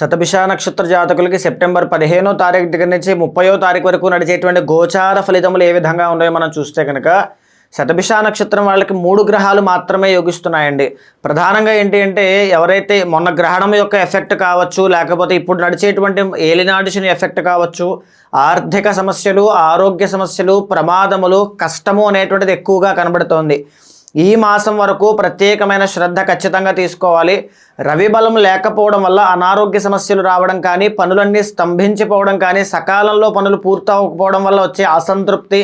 శతభిష నక్షత్ర జాతకులకి సెప్టెంబర్ పదిహేనో తారీఖు దగ్గర నుంచి ముప్పయో తారీఖు వరకు నడిచేటువంటి గోచార ఫలితములు ఏ విధంగా ఉన్నాయో మనం చూస్తే కనుక శతభిష నక్షత్రం వాళ్ళకి మూడు గ్రహాలు మాత్రమే యోగిస్తున్నాయండి. ప్రధానంగా ఏంటి అంటే ఎవరైతే మొన్న గ్రహణం యొక్క ఎఫెక్ట్ కావచ్చు లేకపోతే ఇప్పుడు నడిచేటువంటి ఏలినాటి ఎఫెక్ట్ కావచ్చు ఆర్థిక సమస్యలు ఆరోగ్య సమస్యలు ప్రమాదములు కష్టము అనేటువంటిది ఎక్కువగా కనబడుతోంది. ఈ మాసం వరకు ప్రత్యేకమైన శ్రద్ధ ఖచ్చితంగా తీసుకోవాలి. రవి బలం లేకపోవడం వల్ల అనారోగ్య సమస్యలు రావడం కానీ పనులన్నీ స్తంభించిపోవడం కానీ సకాలంలో పనులు పూర్తవకపోవడం వల్ల వచ్చే అసంతృప్తి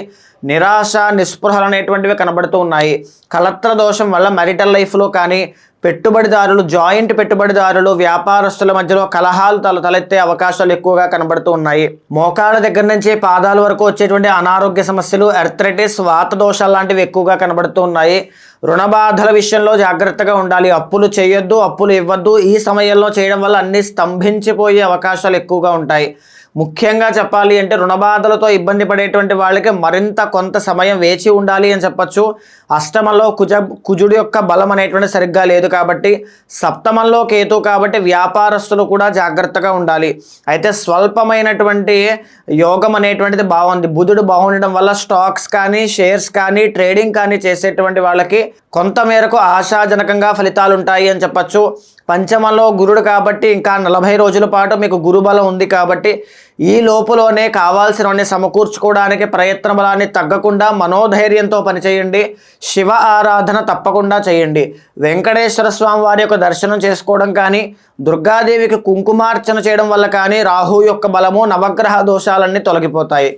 నిరాశ నిస్పృహలు అనేటువంటివి కనబడుతూ ఉన్నాయి. కలత్ర దోషం వల్ల మెరిటల్ లైఫ్లో కానీ పెట్టుబడిదారులు జాయింట్ పెట్టుబడిదారులు వ్యాపారస్తుల మధ్యలో కలహాలు తల తలెత్తే అవకాశాలు ఎక్కువగా కనబడుతూ ఉన్నాయి. మోకాళ్ళ దగ్గర నుంచి పాదాల వరకు వచ్చేటువంటి అనారోగ్య సమస్యలు ఎర్థరైటిస్ వాత దోషాలు లాంటివి ఎక్కువగా కనబడుతూ ఉన్నాయి. రుణ బాధల విషయంలో జాగ్రత్తగా ఉండాలి. అప్పులు చేయొద్దు అప్పులు ఇవ్వద్దు. ఈ సమయంలో చేయడం వల్ల అన్ని స్తంభించిపోయే అవకాశాలు ఎక్కువగా ఉంటాయి. ముఖ్యంగా చెప్పాలి అంటే రుణబాధలతో ఇబ్బంది పడేటువంటి వాళ్ళకి మరింత కొంత సమయం వేచి ఉండాలి అని చెప్పచ్చు. అష్టమంలో కుజ కుజుడు యొక్క బలం అనేటువంటి సరిగ్గా లేదు కాబట్టి సప్తమంలో కేతు కాబట్టి వ్యాపారస్తులు కూడా జాగ్రత్తగా ఉండాలి. అయితే స్వల్పమైనటువంటి యోగం అనేటువంటిది బాగుంది. బుధుడు బాగుండడం వల్ల స్టాక్స్ కానీ షేర్స్ కానీ ట్రేడింగ్ కానీ చేసేటువంటి వాళ్ళకి కొంత మేరకు ఆశాజనకంగా ఫలితాలు ఉంటాయి అని చెప్పచ్చు. పంచమంలో గురుడు కాబట్టి ఇంకా నలభై రోజుల పాటు మీకు గురుబలం ఉంది కాబట్టి ఈ లోపులోనే కావాల్సినవన్నీ సమకూర్చుకోవడానికి ప్రయత్న బలాన్ని తగ్గకుండా మనోధైర్యంతో పనిచేయండి. శివ ఆరాధన తప్పకుండా చేయండి. వెంకటేశ్వర స్వామి వారి యొక్క దర్శనం చేసుకోవడం కానీ దుర్గాదేవికి కుంకుమార్చన చేయడం వల్ల కానీ రాహు యొక్క బలము నవగ్రహ దోషాలన్నీ తొలగిపోతాయి.